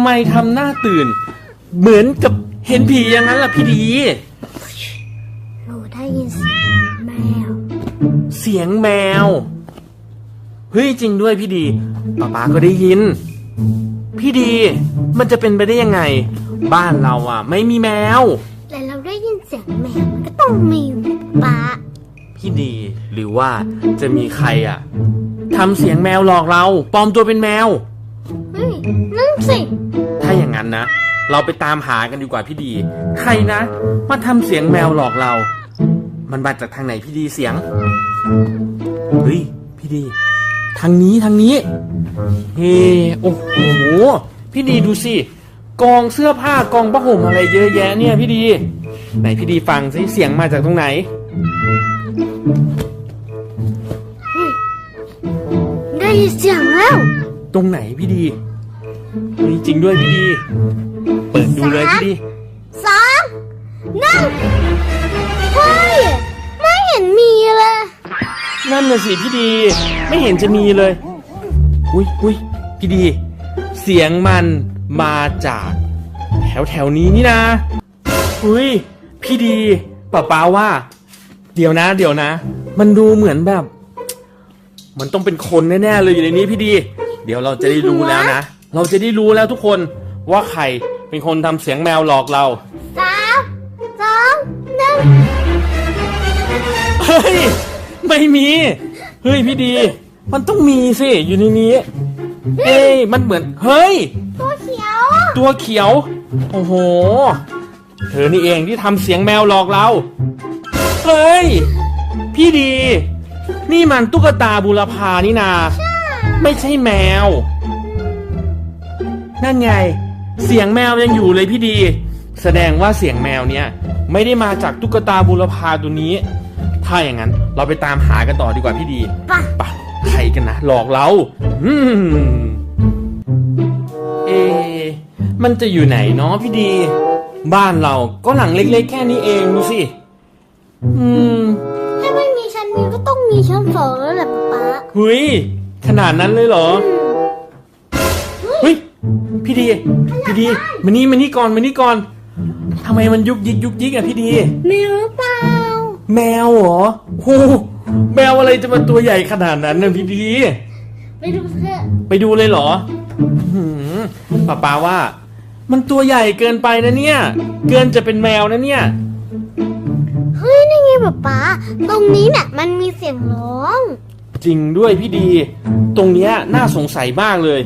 ไมทำหน้าตื่น เหมือนกับเห็นผีอย่างนั้นล่ะพี่ดี หนูได้ยินเสียงแมว เสียงแมว เฮ้ยจริงด้วยพี่ดีป๊าป๊าก็ได้ยิน พี่ดี มันจะเป็นไปได้ยังไง บ้านเราอะ ไม่มีแมว แต่เราได้ยินเสียงแมวมันก็ต้องมีป้าพี่ดี หรือว่าจะมีใครอะทำเสียงแมวหลอกเรา ปลอมตัวเป็นแมวเฮ้ย นั่นสิ ถ้าอย่างนั้นนะ เราไปตามหากันดีกว่าพี่ดี ใครนะ มาทำเสียงแมวหลอกเรา มันมาจากทางไหนพี่ดีเสียง เฮ้ย พี่ดี ทางนี้ทางนี้ เฮ้โอ้โห พี่ดีดูสิ กองเสื้อผ้ากองผ้าห่มอะไรเยอะแยะเนี่ยพี่ดี ไหนพี่ดีฟังสิเสียงมาจากตรงไหนได้ยินเสียงแล้ว ตรงไหนพี่ดี เฮ้ยจริงด้วยพี่ดี เปิดดูเลยพี่ดี สองหนึ่งเฮ้ยไม่เห็นมีเลย นั่นน่ะสิพี่ดี ไม่เห็นจะมีเลย อุ้ยอุ้ยพี่ดี เสียงมันมาจาก แถวแถวนี้นี่นะ อุ้ยพี่ดีป้าป้าว่า เดี๋ยวนะ เดี๋ยวนะ มันดูเหมือนแบบ มันต้องเป็นคนแน่ๆเลยอยู่ในนี้พี่ดี เดี๋ยวเราจะได้รู้แล้วนะ เราจะได้รู้แล้วทุกคนว่าใครเป็นคนทำเสียงแมวหลอกเราสามสองหนึ่งเฮ้ยไม่มีเฮ้ยพี่ดี มันต้องมีสิอยู่ในนี้เอ้ยมันเหมือนเฮ้ย ตัวเขียว ตัวเขียว โอ้โห เธอนี่เองที่ทำเสียงแมวหลอกเรา เฮ้ย พี่ดี นี่มันตุ๊กตาบุรพานี่นา ไม่ใช่แมว นั่นไง เสียงแมวยังอยู่เลยพี่ดี แสดงว่าเสียงแมวเนี่ย ไม่ได้มาจากตุ๊กตาบุรพาตัวนี้ ถ้าอย่างนั้นเราไปตามหากันต่อดีกว่าพี่ดีปะปะใครกันนะหลอกเราอืมเอะมันจะอยู่ไหนเนาะพี่ดี บ้านเราก็หลังเล็กๆแค่นี้เองดูสิ อืมถ้าไม่มีชั้นนี้ก็ต้องมีชั้นสองแล้วแหละป๊าหุยขนาดนั้นเลยเหรอเฮ้ย พี่ดี พี่ดีมานี่มานี่ก่อนมานี่ก่อนทำไมมันยุกยิกยุกยิกอะพี่ดี แมวหรือเปล่า แมวเหรอโอ้โหแมวอะไรจะมาตัวใหญ่ขนาดนั้นนะพี่ดี ไปดูเถอะไปดูเลยเหรอหืมป้าป้าว่า มันตัวใหญ่เกินไปนะเนี่ย เกินจะเป็นแมวนะเนี่ย เฮ้ยนี่ไงป๊าป๊าตรงนี้น่ะมันมีเสียงร้อง จริงด้วยพี่ดี ตรงเนี้ยน่าสงสัยมากเลย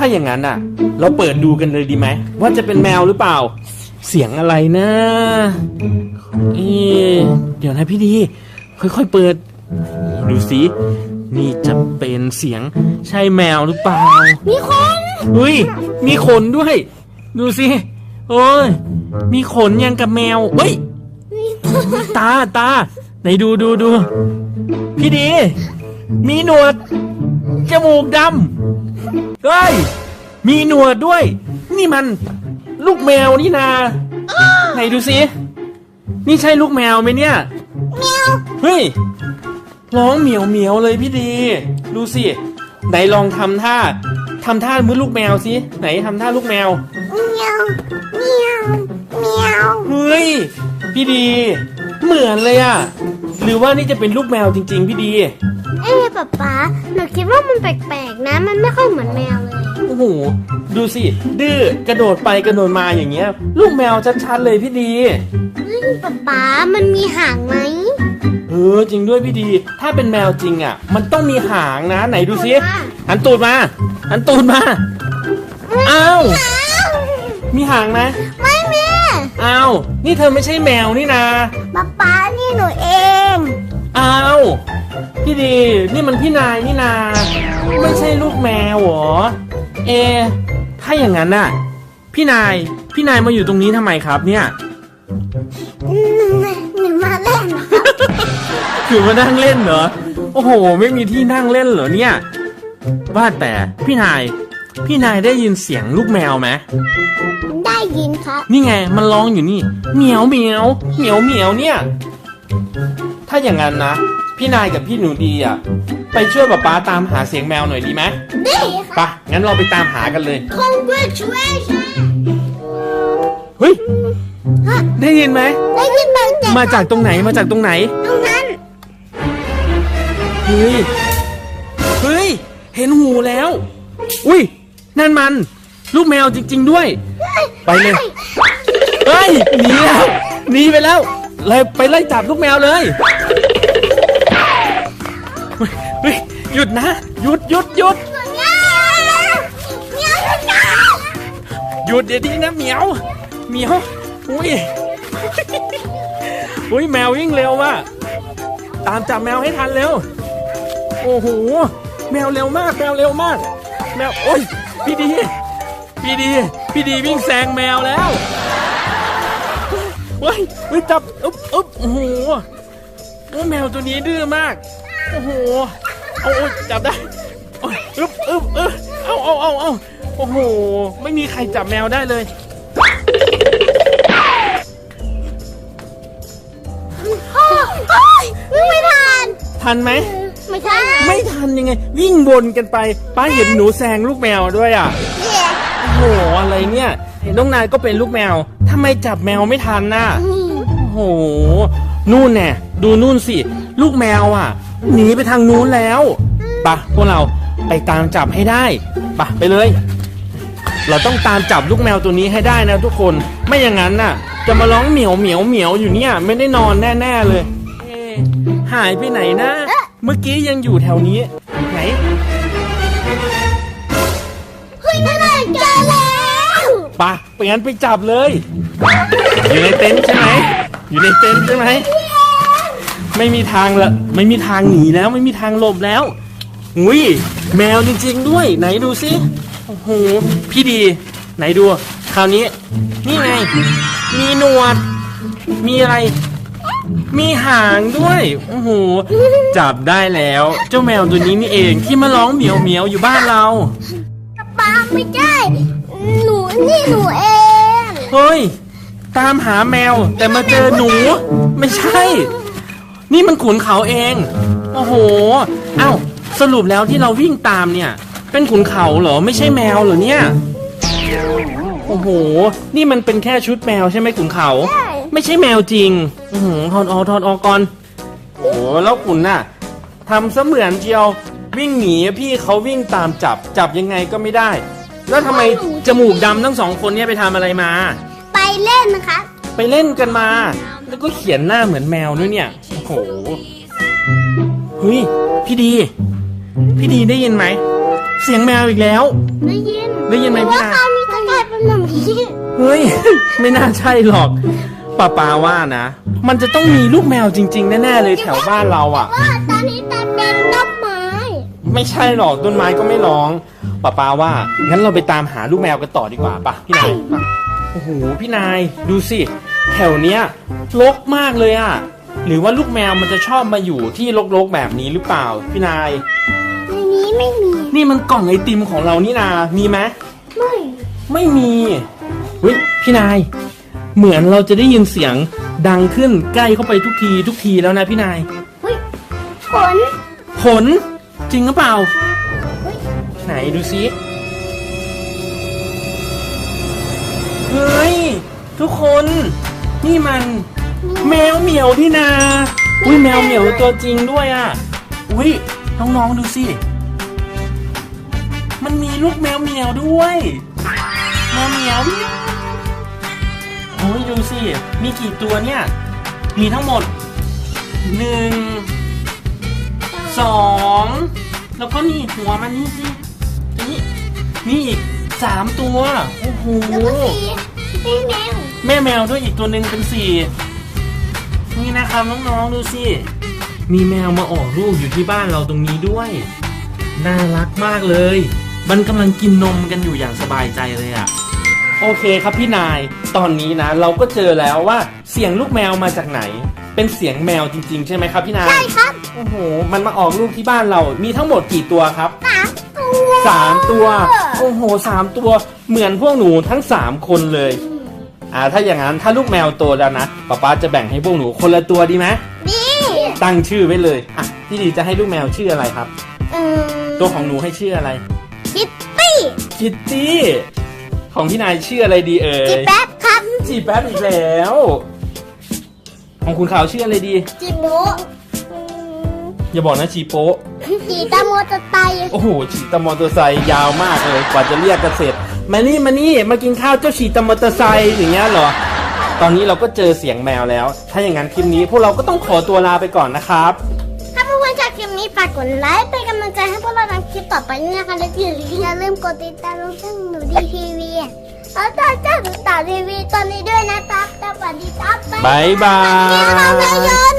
ถ้าอย่างนั้นอะ เราเปิดดูกันเลยดีไหม ว่าจะเป็นแมวหรือเปล่า เสียงอะไรนะเอะเดี๋ยวนะพี่ดี ค่อยๆเปิด ดูสินี่จะเป็นเสียงใช่แมวหรือเปล่า มีคนเฮ้ย มีขนด้วย ดูสิ โอ้ย มีขนยังกับแมวเฮ้ย ตาตาไหนดูดูดู พี่ดี มีหนวด จมูกดำ เฮ้ย มีหนวดด้วย นี่มันลูกแมวนี่นา ไหนดูสิ นี่ใช่ลูกแมวไหมเนี่ยแมวเฮ้ย ร้องเหมียวเหมียวเลยพี่ดี ดูสิ ไหนลองทำท่าทำท่ามือลูกแมวสิ ไหนทำท่าลูกแมวเมียวเมียวเมียวเฮ้ย พี่ดี เหมือนเลยอะหรือว่านี่จะเป็นลูกแมวจริง ๆ พี่ดี เอ้ป๊าป๊าหนูคิดว่ามันแปลกๆนะ มันไม่ค่อยเหมือนแมวเลย โอ้โห ดูสิ ดื้อกระโดดไปกระโดดมาอย่างเงี้ย ลูกแมวชัดๆเลยพี่ดี เฮ้ยป๊าป๊ามันมีหางไหมเออจริงด้วยพี่ดี ถ้าเป็นแมวจริงอะ มันต้องมีหางนะ ไหนดูสิว่าหันตูดมาหันตูดมาอ้าวอ้าวมีหางนะไม่แม่อ้าวนี่เธอไม่ใช่แมวนี่นาป๊าป๊านี่หนูเองอ้าว พี่ดี นี่มันพี่นายนี่นา ไม่ใช่ลูกแมวเหรอ เอะถ้าอย่างนั้นน่ะ พี่นาย พี่นายมาอยู่ตรงนี้ทำไมครับเนี่ย หนูหนูมาเล่นครับคือมานั่งเล่นเหรอ โอ้โห ไม่มีที่นั่งเล่นเหรอเนี่ย ว่าแต่พี่นาย พี่นายได้ยินเสียงลูกแมวไหมได้ยินครับ นี่ไง มันร้องอยู่นี่ เหมียวเหมียวเหมียวเหมียวเนี่ย ถ้าอย่างนั้นนะ พี่นายกับพี่หนูดีอะไปช่วยป๊าป๊าตามหาเสียงแมวหน่อยดีไหมได้ครับไปะงั้นเราไปตามหากันเลย congratulations เฮ้ย ฮะได้ยินไหม ได้ยินมาจากมาจากตรงไหนมาจากตรงไหน ตรงนั้น เฮ้ย เฮ้ย เห็นหูแล้ว อุ้ย นั่นมัน ลูกแมวจริง ๆ ด้วย ไปเลย เฮ้ย หนีแล้ว หนีไปแล้ว เลยไปไล่จับลูกแมวเลย เฮ้ยหยุดนะ หยุดหยุดหยุดหยุดเดี๋ยวนี้นะเหมียวเหมียวอุ้ยอุ้ยแมววิ่งเร็วว่ะตามจับแมวให้ทันเร็ว โอ้โหแมวเร็วมากแมวเร็วมาก แมวโอ้ยพี่ดี พี่ดี พี่ดีวิ่งแซงแมวแล้วเฮ้ยเฮ้ยจับอึ๊บอึ๊บโอ้โหแมวตัวนี้ดื้อมาก โอ้โหเอาเอาจับได้โอ้ยอึ๊บอึ๊บอึ๊บเอาเอาเอาเอาโอ้โห ไม่มีใครจับแมวได้เลยโอ้ยไม่ทัน ทันไหม ไม่ใช่ไม่ทันยังไง วิ่งวนกันไป ป้าเห็นหนูแซงลูกแมวด้วยอะเย่โอ้โห อะไรเนี่ยเห็นน้องนายก็เป็นลูกแมวทำไมจับแมวไม่ทันน่ะ โอ้โห นู่นแน่ดูนู่นสิ ลูกแมวอะ หนีไปทางนู้นแล้วปะพวกเราไปตามจับให้ได้ปะไปเลย เราต้องตามจับลูกแมวตัวนี้ให้ได้นะทุกคนไม่อย่างนั้นน่ะ จะมาร้องเหมียวเหมียวเหมียวอยู่เนี่ย ไม่ได้นอนแน่ๆเลยเอ๊ะหายไปไหนนะ เมื่อกี้ยังอยู่แถวนี้ ไหน เฮ้ยนั่นน่ะเจอแล้วปะไปงั้นไปจับเลย อยู่ในเต็นท์ใช่ไหม อยู่ในเต็นท์ใช่ไหม ไม่มีทางละไม่มีทางหนีแล้วไม่มีทางหลบแล้วอุ้ยแมวจริง ๆ ด้วย ไหนดูสิโอ้โหพี่ดี ไหนดูคราวนี้ นี่ไง มีหนวด มีอะไร มีหางด้วยโอ้โหจับได้แล้ว เจ้าแมวตัวนี้นี่เองที่มาร้องเหมียวเหมียวๆอยู่บ้านเราปาไม่ใช่หนูนี่หนูเองเฮ้ยตามหาแมวแต่มาเจอหนู ไม่ใช่ นี่มันขุนเขาเอง โอ้โห เอ้า สรุปแล้วที่เราวิ่งตามเนี่ย เป็นขุนเขาเหรอ ไม่ใช่แมวเหรอเนี่ย โอ้โห นี่มันเป็นแค่ชุดแมวใช่ไหมขุนเขา ใช่ ไม่ใช่แมวจริง อือหือถอดออกถอดออกก่อน โอ้โห แล้วขุนน่ะทำเสมือนเจียว วิ่งหนีพี่เขาวิ่งตามจับ จับยังไงก็ไม่ได้ แล้วทำไมจมูกดำทั้งสองคนเนี่ยไปทำอะไรมา ไปเล่นนะคะ ไปเล่นกันมา แล้วก็เขียนหน้าเหมือนแมวด้วยเนี่ย โอ้โห เฮ้ย พี่ดี พี่ดีได้ยินไหม เสียงแมวอีกแล้ว ได้ยิน ได้ยินไหมพี่ว่านาคราวนี้จะกลายเป็นแบบนี้เฮ้ย ไม่น่าใช่หรอกป้าปาว่านะ มันจะต้องมีลูกแมวจริง ๆ แน่ๆเลยแถวบ้านเราอะ ว่าตอนนี้จะเป็นต้นไม้ไม่ใช่หรอกต้นไม้ก็ไม่ร้องป้าปาว่า งั้นเราไปตามหาลูกแมวกันต่อดีกว่าปะพี่นายปะโอ้โหพี่นายดูสิ แถวเนี้ยรกมากเลยอะหรือว่าลูกแมวมันจะชอบมาอยู่ที่รกๆแบบนี้หรือเปล่าพี่นาย ในนี้ไม่มี นี่มันกล่องไอติมของเรานี่นา มีไหมไม่ ไม่มีเฮ้ยพี่นาย เหมือนเราจะได้ยินเสียงดังขึ้นใกล้เข้าไปทุกทีทุกทีแล้วนะพี่นาย เฮ้ยฝนผลจริงหรือเปล่า ไหนดูซิ เฮ้ย ทุกคน นี่มันแมวเหมียวที่นา อุ้ยแมวเหมียวตัวจริงด้วยอะ อุ้ยน้องๆดูสิ มันมีลูกแมวเหมียวด้วย แมวเหมียวโอ้ยดูสิ มีกี่ตัวเนี่ย มีทั้งหมดหนึ่งสองแล้วก็นี่หัวมันนี่สินี่นี่อีกสามตัว โอ้โห แล้วก็สี สีแมวแม่แมวด้วยอีกตัวหนึ่งเป็นสี่นี่นะครับน้องๆดูสิมีแมวมาออกลูกอยู่ที่บ้านเราตรงนี้ด้วย น่ารักมากเลย มันกำลังกินนมกันอยู่อย่างสบายใจเลยอะโอเคครับพี่นายตอนนี้นะเราก็เจอแล้วว่าเสียงลูกแมวมาจากไหน เป็นเสียงแมวจริง ๆ ใช่ไหมครับพี่นายใช่ครับโอ้โหมันมาออกลูกที่บ้านเรา มีทั้งหมดกี่ตัวครับสามตัว สามตัว โอ้โหสามตัว เหมือนพวกหนูทั้งสามคนเลย อ่า ถ้าอย่างนั้นถ้าลูกแมวโตแล้วนะป๊าป๊าจะแบ่งให้พวกหนูคนละตัวดีไหมดีตั้งชื่อไว้เลย อะ พี่ดีจะให้ลูกแมวชื่ออะไรครับอืมตัวของหนูให้ชื่ออะไร คิตตี้ คิตตี้ ของพี่นายชื่ออะไรดีเอ่จิยแป๊บครับ จีแป๊บอีกแล้ว ของคุณขาวชื่ออะไรดี จิโบะ อย่าบอกนะจีโป๊ะจีตาโมตะไตโอ้โหฉีดตามอเตอร์ไซค์ยาวมากเลยกว่าจะเรียกกันเสร็จมานี่มานี่มากินข้าวเจ้าฉีดตามมอเตอร์ไซค์อย่างเงี้ยเหรอ ตอนนี้เราก็เจอเสียงแมวแล้ว ถ้าอย่างนั้นคลิปนี้พวกเราก็ต้องขอตัวลาไปก่อนนะครับ ถ้าเพื่อนๆชอบคลิปนี้ฝากกดไลค์เป็นกำลังใจให้พวกเราทำคลิปต่อไปด้วยนะคะและอย่าลืมกดติดตามช่องหนูดีทีวีแล้วก็จ้าหนูตาทีวีตอนนี้ด้วยนะครับสวัสดีครับบ๊ายบายเดี๋ยวเราไปยน